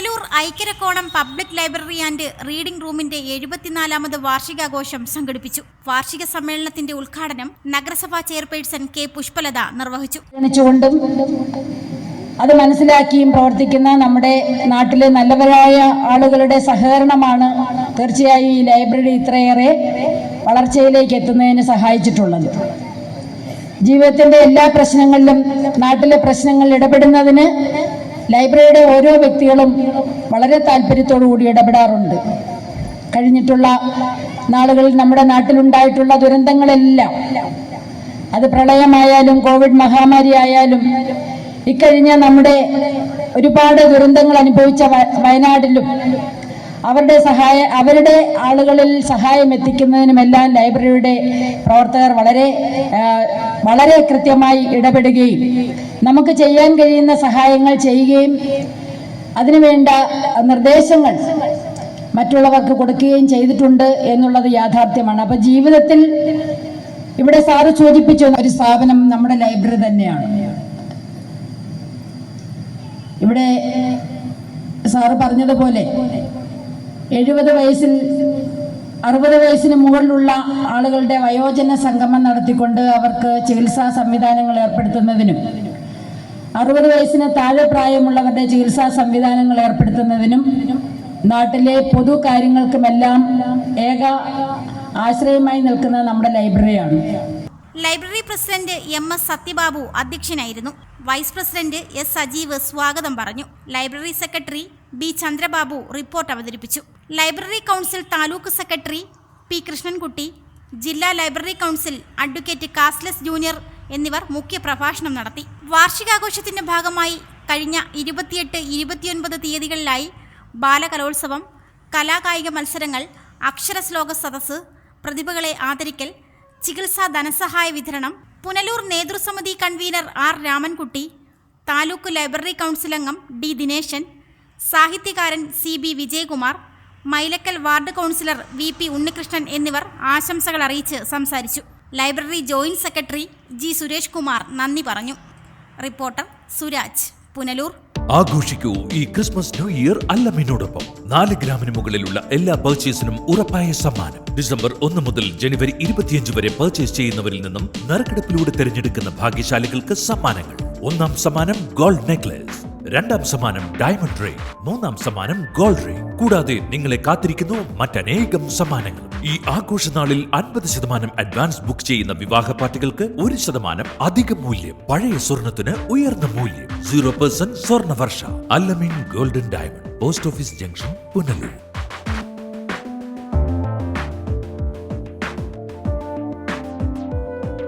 Punalur Aikyarakkonam public library and reading റൂമിന്റെ എഴുപത്തിനാലാമത് വാർഷികാഘോഷം സംഘടിപ്പിച്ചു. വാർഷിക സമ്മേളനത്തിന്റെ ഉദ്ഘാടനം നഗരസഭാ ചെയർപേഴ്സൺ കെ പുഷ്പലത നിർവഹിച്ചു. അത് മനസ്സിലാക്കിയും പ്രവർത്തിക്കുന്ന നമ്മുടെ നാട്ടിലെ നല്ലവരായ ആളുകളുടെ സഹകരണമാണ് തീർച്ചയായും ഈ ലൈബ്രറി ഇത്രയേറെ വളർച്ചയിലേക്ക് എത്തുന്നതിന് സഹായിച്ചിട്ടുള്ളത്. ജീവിതത്തിന്റെ എല്ലാ പ്രശ്നങ്ങളിലും നാട്ടിലെ പ്രശ്നങ്ങളിൽ ഇടപെടുന്നതിന് ലൈബ്രറിയുടെ ഓരോ വ്യക്തികളും വളരെ കൂടി ഇടപെടാറുണ്ട്. കഴിഞ്ഞിട്ടുള്ള നാളുകളിൽ നമ്മുടെ നാട്ടിലുണ്ടായിട്ടുള്ള ദുരന്തങ്ങളെല്ലാം അത് പ്രളയമായാലും കോവിഡ് മഹാമാരി ആയാലും ഇക്കഴിഞ്ഞ നമ്മുടെ ഒരുപാട് ദുരന്തങ്ങൾ അനുഭവിച്ച വയനാട്ടിലും അവരുടെ സഹായ അവരുടെ ആളുകളിൽ സഹായം എത്തിക്കുന്നതിനുമെല്ലാം ലൈബ്രറിയുടെ പ്രവർത്തകർ വളരെ വളരെ കൃത്യമായി ഇടപെടുകയും നമുക്ക് ചെയ്യാൻ കഴിയുന്ന സഹായങ്ങൾ ചെയ്യുകയും അതിനുവേണ്ട നിർദ്ദേശങ്ങൾ മറ്റുള്ളവർക്ക് കൊടുക്കുകയും ചെയ്തിട്ടുണ്ട് എന്നുള്ളത് യാഥാർത്ഥ്യമാണ്. അപ്പൊ ജീവിതത്തിൽ ഇവിടെ സാറ് സൂചിപ്പിച്ചു ഒരു സ്ഥാപനം നമ്മുടെ ലൈബ്രറി തന്നെയാണ്. ഇവിടെ സാറ് പറഞ്ഞതുപോലെ എഴുപത് വയസ്സിൽ അറുപത് വയസ്സിന് മുകളിലുള്ള ആളുകളുടെ വയോജന സംഗമം നടത്തിക്കൊണ്ട് അവർക്ക് ചികിത്സാ സംവിധാനങ്ങൾ ഏർപ്പെടുത്തുന്നതിനും അറുപത് വയസ്സിന് താഴെ പ്രായമുള്ളവരുടെ ചികിത്സാ സംവിധാനങ്ങൾ ഏർപ്പെടുത്തുന്നതിനും നാട്ടിലെ പൊതു കാര്യങ്ങൾക്കുമെല്ലാം ഏക ആശ്രയമായി നിൽക്കുന്ന നമ്മുടെ ലൈബ്രറിയാണ്. Library president M S Sathyababu അധ്യക്ഷനായിരുന്നു. വൈസ് പ്രസിഡന്റ് എസ് സജീവ് സ്വാഗതം പറഞ്ഞു. Library secretary B Chandrababu report അവതരിപ്പിച്ചു. Library council taluk secretary P Krishnankutty ജില്ലാ ലൈബ്രറി കൗൺസിൽ അഡ്വക്കേറ്റ് കാസ്ലസ് ജൂനിയർ എന്നിവർ മുഖ്യ പ്രഭാഷണം നടത്തി. വാർഷികാഘോഷത്തിന്റെ ഭാഗമായി കഴിഞ്ഞ ഇരുപത്തിയെട്ട് ഇരുപത്തിയൊൻപത് തീയതികളിലായി ബാലകലോത്സവം കലാകായിക മത്സരങ്ങൾ അക്ഷരശ്ലോക സദസ്സ് പ്രതിഭകളെ ആദരിക്കൽ ചികിത്സാ ധനസഹായ വിതരണം Punalur നേതൃസമിതി convener R Ramankutty taluk library council അംഗം ഡി ദിനേശൻ സാഹിത്യകാരൻ C B Vijayakumar Mylakkal ward councillor V P Unnikrishnan എന്നിവർ ആശംസകൾ അറിയിച്ച് സംസാരിച്ചു. Library joint secretary G Suresh Kumar നന്ദി പറഞ്ഞു. റിപ്പോർട്ടർ സുരാജ് പുനലൂർ. ആഘോഷിക്കൂ ഈ ക്രിസ്മസ് ന്യൂ ഇയർ അല്ലമ്മിനോടൊപ്പം നാല് ഗ്രാമിന് മുകളിലുള്ള എല്ലാ പർച്ചേസിനും ഉറപ്പായ സമ്മാനം. ഡിസംബർ ഒന്ന് മുതൽ ജനുവരി ഇരുപത്തിയഞ്ച് വരെ പർച്ചേസ് ചെയ്യുന്നവരിൽ നിന്നും നറുക്കെടുപ്പിലൂടെ തിരഞ്ഞെടുക്കുന്ന ഭാഗ്യശാലികൾക്ക് സമ്മാനങ്ങൾ. ഒന്നാം സമ്മാനം ഗോൾഡ് നെക്ലസ് രണ്ടാം സമ്മാനം ഡയമണ്ട് റിംഗ് മൂന്നാം സമ്മാനം ഗോൾഡ് റിംഗ് കൂടാതെ നിങ്ങളെ കാത്തിരിക്കുന്നു മറ്റനേകം സമ്മാനങ്ങൾ. ഈ ആഘോഷനാളിൽ അൻപത് ശതമാനം അഡ്വാൻസ് ബുക്ക് ചെയ്യുന്ന വിവാഹ പാർട്ടികൾക്ക് ഒരു ശതമാനം അധിക മൂല്യം. പഴയ സ്വർണത്തിന് ഉയർന്ന മൂല്യം. സീറോ പെർസെന്റ് സ്വർണ വർഷ Allameen golden diamond. Post office junction Punalur.